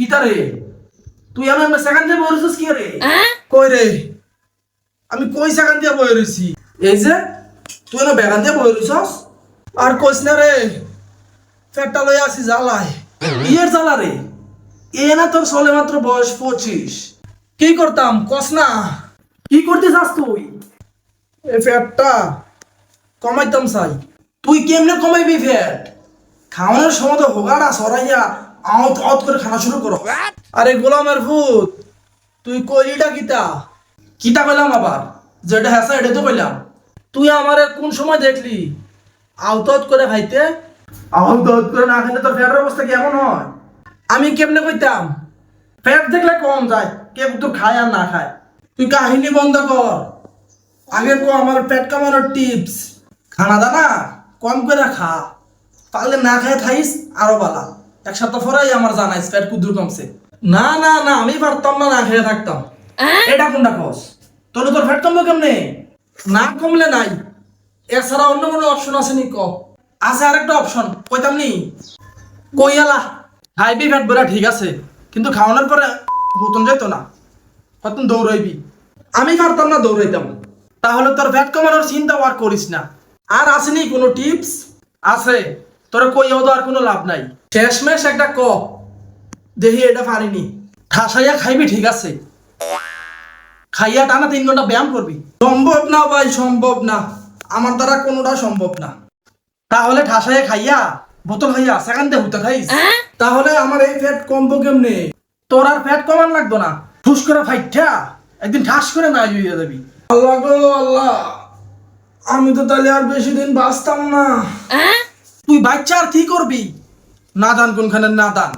কিতা রে তুই আমি সেখান দিয়ে বলেছিস কি রে? কই রে? আমি কই সেখান দিয়ে বয়ে রইছি এই যে তুই না বেগান দিয়ে বয়ে রইছস আর কইস না রে ফেটটা লই আসি জ্বালায়। ইয়ের জ্বালা রে। এ না তোর সলে মাত্র বয়স পঁচিশ। কি করতাম কস না? কি করতে চাস তুই? এ ফ্যাটটা কমাইতাম চাই। তুই কেমনে কমাইবি ফ্যাট খাওয়ানোর সময় তো হোগাড়া সরাইয়া আউত আউত করে খানা শুরু করো। আরে গোলামের ভূত তুই কইলিটা কিতা? কিতা কইলাম আবার? যেটা হ্যাঁ এটা তো কইলাম। তুই আমারে কোন সময় দেখলি? আউত আউত করে খাইতে? আউত আউত করে না খেলে তোর ফ্যাটের অবস্থা কেমন হয়? আমি কেমনে কইতাম? ফ্যাট দেখলে কম যায় কে তো খায় আর না খায়। তুই কাহিনী বন্ধ কর। আগে কো আমার পেট কামানোর টিপস। খানা দানা কম করে খা। পারলে না খায় খাইস আরও বালা। এক সপ্তাহ পরেই আমার জানাইস পেট কুদুর কমছে। না না না আমি পারতাম না না খেয়ে থাকতাম। এটা কোনটা কস? তোর তোর ফ্যাট কমবে কেমনে? না কমলে নাই। এছাড়া অন্য কোনো অপশন আছে নি ক? আছে আরেকটা অপশন কইতাম নি? কইয়ালা। খাইবি ফ্যাট বেড়া ঠিক আছে কিন্তু খাওয়ানোর পরে হতন যেত না। হতন দৌড়াইবি? আমি পারতাম না দৌড়াইতাম। তাহলে তোর ফ্যাট কমানোর চিন্তা আর করিস না। আর আসেনি কোনো টিপস আছে। তোর কইয়াও তো আর কোনো লাভ নাই। শেষমেশ একটা ক। দেখি এটা পারিনি ঠাসাইয়া খাইবি ঠিক আছে। খাইয়া টানা তিন ঘণ্টা ব্যায়াম করবি। সম্ভব না ভাই সম্ভব না। আমার দ্বারা কোনোটা সম্ভব না। তাহলে ঠাসাইয়া খাইয়া বোতল খাইয়া সেখান দিয়ে হতে খাইস। তাহলে আমার এই ফ্যাট কমবো কেমনে? তোর আর ফ্যাট কমান লাগতো না। ফুস করে ফাইটা একদিন ঠাস করে না হয়ে যাবি আল্লাহ গো আল্লাহ। আমি তো তাহলে আর বেশি দিন বাঁচতাম না। তুই বাচ্চা আর কি করবি? নাদান কোনখানে নাদান?